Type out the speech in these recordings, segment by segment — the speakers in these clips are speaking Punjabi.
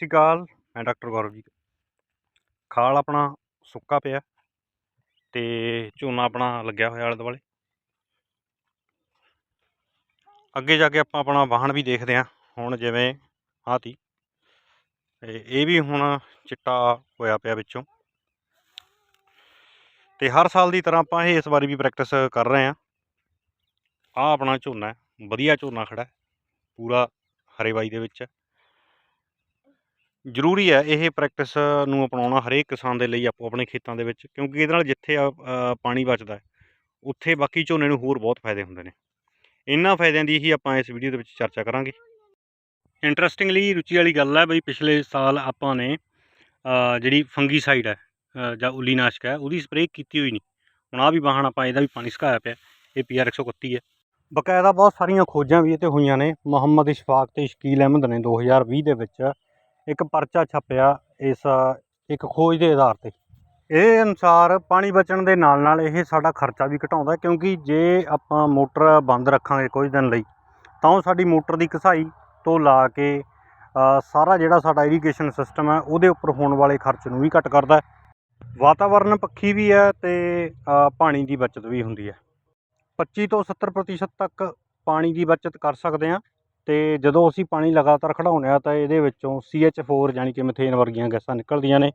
ਸ਼੍ਰੀ ਅਕਾਲ, ਮੈਂ ਡਾਕਟਰ ਗੌਰਵ ਜੀ। ਖਾਲ ਆਪਣਾ ਸੁੱਕਾ ਪਿਆ ਤੇ ਝੋਨਾ ਆਪਣਾ ਲੱਗਿਆ ਹੋਇਆ ਆਲੇ ਦੁਆਲੇ। ਅੱਗੇ ਜਾ ਕੇ ਆਪਾਂ ਆਪਣਾ ਵਾਹਣ ਵੀ ਦੇਖਦੇ ਹਾਂ, ਹੁਣ ਜਿਵੇਂ ਆਹ ਤੀ। ਇਹ ਵੀ ਹੁਣ ਚਿੱਟਾ ਹੋਇਆ ਪਿਆ ਵਿੱਚੋਂ। ਤੇ ਹਰ ਸਾਲ ਦੀ ਤਰ੍ਹਾਂ ਆਪਾਂ ਇਹ ਇਸ ਵਾਰੀ ਵੀ ਪ੍ਰੈਕਟਿਸ ਕਰ ਰਹੇ ਹਾਂ। ਆਹ ਆਪਣਾ ਝੋਨਾ ਵਧੀਆ ਝੋਨਾ ਖੜਾ ਪੂਰਾ ਹਰੇਵਾਈ ਦੇ ਵਿੱਚ ਹੈ। ਜ਼ਰੂਰੀ ਹੈ ਇਹ ਪ੍ਰੈਕਟਿਸ ਨੂੰ ਅਪਣਾਉਣਾ ਹਰੇਕ ਕਿਸਾਨ ਦੇ ਲਈ ਆਪੋ ਆਪਣੇ ਖੇਤਾਂ ਦੇ ਵਿੱਚ, ਕਿਉਂਕਿ ਇਹਦੇ ਨਾਲ ਜਿੱਥੇ ਪਾਣੀ ਬਚਦਾ ਹੈ, ਉੱਥੇ ਬਾਕੀ ਝੋਨੇ ਨੂੰ ਹੋਰ ਬਹੁਤ ਫਾਇਦੇ ਹੁੰਦੇ ਨੇ। ਇਹਨਾਂ ਫਾਇਦਿਆਂ ਦੀ ਹੀ ਆਪਾਂ ਇਸ ਵੀਡੀਓ ਦੇ ਵਿੱਚ ਚਰਚਾ ਕਰਾਂਗੇ। ਇੰਟਰਸਟਿੰਗਲੀ ਰੁਚੀ ਵਾਲੀ ਗੱਲ ਹੈ ਬਈ ਪਿਛਲੇ ਸਾਲ ਆਪਾਂ ਨੇ ਜਿਹੜੀ ਫੰਗੀਸਾਈਡ ਹੈ ਜਾਂ ਉੱਲੀਨਾਸ਼ਕ ਹੈ, ਉਹਦੀ ਸਪਰੇਅ ਕੀਤੀ ਹੋਈ ਨਹੀਂ। ਹੁਣ ਆ ਵੀ ਵਾਹਣ ਆਪਾਂ ਇਹਦਾ ਵੀ ਪਾਣੀ ਸੁਕਾਇਆ ਪਿਆ, ਇਹ ਪੀਆਰ 131 ਹੈ। ਬਕਾਇਦਾ ਬਹੁਤ ਸਾਰੀਆਂ ਖੋਜਾਂ ਵੀ ਇਹ 'ਤੇ ਹੋਈਆਂ ਨੇ। ਮੁਹੰਮਦ ਇਸ਼ਫਾਕ ਤੇ ਸ਼ਕੀਲ ਅਹਿਮਦ ਨੇ 2020 ਦੇ ਵਿੱਚ ਇੱਕ ਪਰਚਾ ਛਪਿਆ ਇਸ, ਇੱਕ ਖੋਜ ਦੇ ਆਧਾਰ ਤੇ। ਇਹ ਅਨੁਸਾਰ ਪਾਣੀ ਬਚਣ ਦੇ ਨਾਲ ਨਾਲ ਇਹ ਸਾਡਾ ਖਰਚਾ ਵੀ ਘਟਾਉਂਦਾ, ਕਿਉਂਕਿ ਜੇ ਆਪਾਂ ਮੋਟਰ ਬੰਦ ਰੱਖਾਂਗੇ ਕੁਝ ਦਿਨ ਲਈ, ਤਾਂ ਉਹ ਸਾਡੀ ਮੋਟਰ ਦੀ ਘਸਾਈ ਤੋਂ ਲਾ ਕੇ ਸਾਰਾ ਜਿਹੜਾ ਸਾਡਾ ਇਰੀਗੇਸ਼ਨ ਸਿਸਟਮ ਹੈ, ਉਹਦੇ ਉੱਪਰ ਹੋਣ ਵਾਲੇ ਖਰਚ ਨੂੰ ਵੀ ਘੱਟ ਕਰਦਾ ਹੈ। ਵਾਤਾਵਰਨ ਪੱਖੀ ਵੀ ਹੈ ਤੇ ਪਾਣੀ ਦੀ ਬਚਤ ਵੀ ਹੁੰਦੀ ਹੈ। 25 ਤੋਂ 70% ਤੱਕ ਪਾਣੀ ਦੀ ਬਚਤ ਕਰ ਸਕਦੇ ਹਾਂ। ਅਤੇ ਜਦੋਂ ਅਸੀਂ ਪਾਣੀ ਲਗਾਤਾਰ ਖੜਾਉਂਦੇ ਹਾਂ ਤਾਂ ਇਹਦੇ ਵਿੱਚੋਂ CH4 ਯਾਨੀ ਕਿ ਮੀਥੇਨ ਵਰਗੀਆਂ ਗੈਸਾਂ ਨਿਕਲਦੀਆਂ ਨੇ,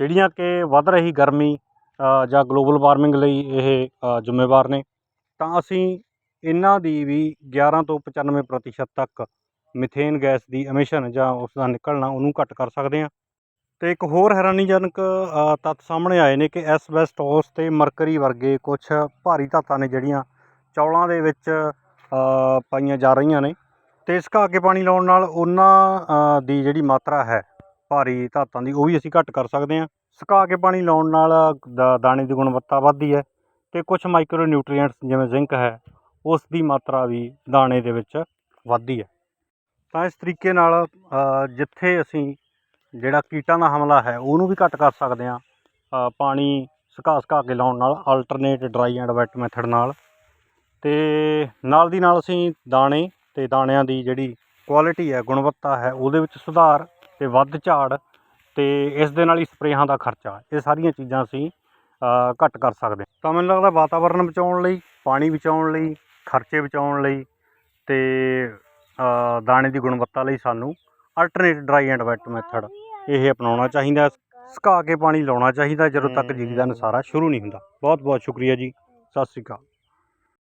ਜਿਹੜੀਆਂ ਕਿ ਵੱਧ ਰਹੀ ਗਰਮੀ ਜਾਂ ਗਲੋਬਲ ਵਾਰਮਿੰਗ ਲਈ ਇਹ ਜ਼ਿੰਮੇਵਾਰ ਨੇ। ਤਾਂ ਅਸੀਂ ਇਹਨਾਂ ਦੀ ਵੀ 11 ਤੋਂ 95% ਤੱਕ ਮੀਥੇਨ ਗੈਸ ਦੀ ਐਮਿਸ਼ਨ ਜਾਂ ਉਸ ਦਾ ਨਿਕਲਣਾ ਉਹਨੂੰ ਘੱਟ ਕਰ ਸਕਦੇ ਹਾਂ। ਤੇ ਇੱਕ ਹੋਰ ਹੈਰਾਨੀਜਨਕ ਤੱਤ ਸਾਹਮਣੇ ਆਏ ਨੇ ਕਿ ਐਸਬੈਸਟੋਸ ਤੇ ਮਰਕਰੀ ਵਰਗੇ ਕੁਝ ਭਾਰੀ ਧਾਤਾਂ ਨੇ ਜਿਹੜੀਆਂ ਚੌਲਾਂ ਦੇ ਵਿੱਚ ਪਾਈਆਂ ਜਾ ਰਹੀਆਂ ਨੇ। ਅਤੇ ਸੁਕਾ ਕੇ ਪਾਣੀ ਲਾਉਣ ਨਾਲ ਉਹਨਾਂ ਦੀ ਜਿਹੜੀ ਮਾਤਰਾ ਹੈ ਭਾਰੀ ਧਾਤਾਂ ਦੀ, ਉਹ ਵੀ ਅਸੀਂ ਘੱਟ ਕਰ ਸਕਦੇ ਹਾਂ। ਸੁਕਾ ਕੇ ਪਾਣੀ ਲਾਉਣ ਨਾਲ ਦਾ- ਦਾਣੇ ਦੀ ਗੁਣਵੱਤਾ ਵੱਧਦੀ ਹੈ ਅਤੇ ਕੁਛ ਮਾਈਕਰੋ ਨਿਊਟ੍ਰੀਐਂਟਸ ਜਿਵੇਂ ਜ਼ਿੰਕ ਹੈ, ਉਸ ਦੀ ਮਾਤਰਾ ਵੀ ਦਾਣੇ ਦੇ ਵਿੱਚ ਵੱਧਦੀ ਹੈ। ਤਾਂ ਇਸ ਤਰੀਕੇ ਨਾਲ ਜਿੱਥੇ ਅਸੀਂ ਜਿਹੜਾ ਕੀਟਾਂ ਦਾ ਹਮਲਾ ਹੈ, ਉਹਨੂੰ ਵੀ ਘੱਟ ਕਰ ਸਕਦੇ ਹਾਂ ਪਾਣੀ ਸੁਕਾ ਸੁਕਾ ਕੇ ਲਾਉਣ ਨਾਲ alternate dry and wet method ਨਾਲ। ਤੇ ਨਾਲ ਦੀ ਨਾਲ ਅਸੀਂ ਦਾਣੇ ਅਤੇ ਦਾਣਿਆਂ ਦੀ ਜਿਹੜੀ ਕੁਆਲਿਟੀ ਹੈ, ਗੁਣਵੱਤਾ ਹੈ, ਉਹਦੇ ਵਿੱਚ ਸੁਧਾਰ ਅਤੇ ਵੱਧ ਝਾੜ ਅਤੇ ਇਸ ਦੇ ਨਾਲ ਹੀ ਸਪਰੇਹਾਂ ਦਾ ਖਰਚਾ। ਇਹ ਸਾਰੀਆਂ ਚੀਜ਼ਾਂ ਅਸੀਂ ਘੱਟ ਕਰ ਸਕਦੇ ਹਾਂ। ਤਾਂ ਮੈਨੂੰ ਲੱਗਦਾ ਵਾਤਾਵਰਨ ਬਚਾਉਣ ਲਈ, ਪਾਣੀ ਬਚਾਉਣ ਲਈ, ਖਰਚੇ ਬਚਾਉਣ ਲਈ ਅਤੇ ਦਾਣੇ ਦੀ ਗੁਣਵੱਤਾ ਲਈ ਸਾਨੂੰ alternate dry and wet method ਇਹ ਅਪਣਾਉਣਾ ਚਾਹੀਦਾ ਸੁਕਾ ਕੇ ਪਾਣੀ ਲਾਉਣਾ ਚਾਹੀਦਾ ਜਦੋਂ ਤੱਕ ਜੀਰੀ ਦਾ ਨਸਾਰਾ ਸ਼ੁਰੂ ਨਹੀਂ ਹੁੰਦਾ। ਬਹੁਤ ਬਹੁਤ ਸ਼ੁਕਰੀਆ ਜੀ। ਸਤਿ ਸ਼੍ਰੀ ਅਕਾਲ।